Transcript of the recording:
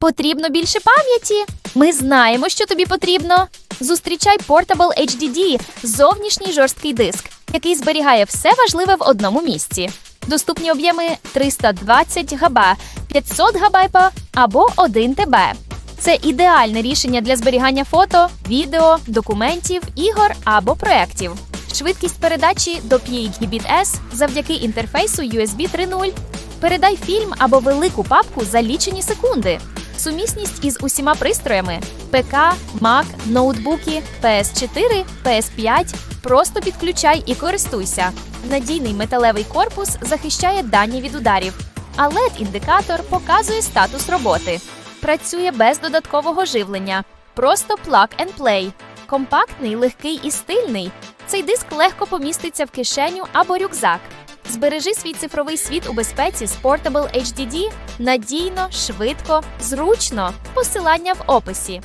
Потрібно більше пам'яті. Ми знаємо, що тобі потрібно. Зустрічай Portable HDD – зовнішній жорсткий диск, який зберігає все важливе в одному місці. Доступні об'єми 320 ГБ, 500 ГБ або 1 ТБ. Це ідеальне рішення для зберігання фото, відео, документів, ігор або проєктів. Швидкість передачі до 5 Gbps завдяки інтерфейсу USB 3.0. Передай фільм або велику папку за лічені секунди. Сумісність із усіма пристроями ПК, Mac, ноутбуки, PS4, PS5. Просто підключай і користуйся. Надійний металевий корпус захищає дані від ударів, а LED-індикатор показує статус роботи. Працює без додаткового живлення. Просто plug and play. Компактний, легкий і стильний. Цей диск легко поміститься в кишеню або рюкзак. Збережи свій цифровий світ у безпеці з Portable HDD надійно, швидко, зручно. Посилання в описі.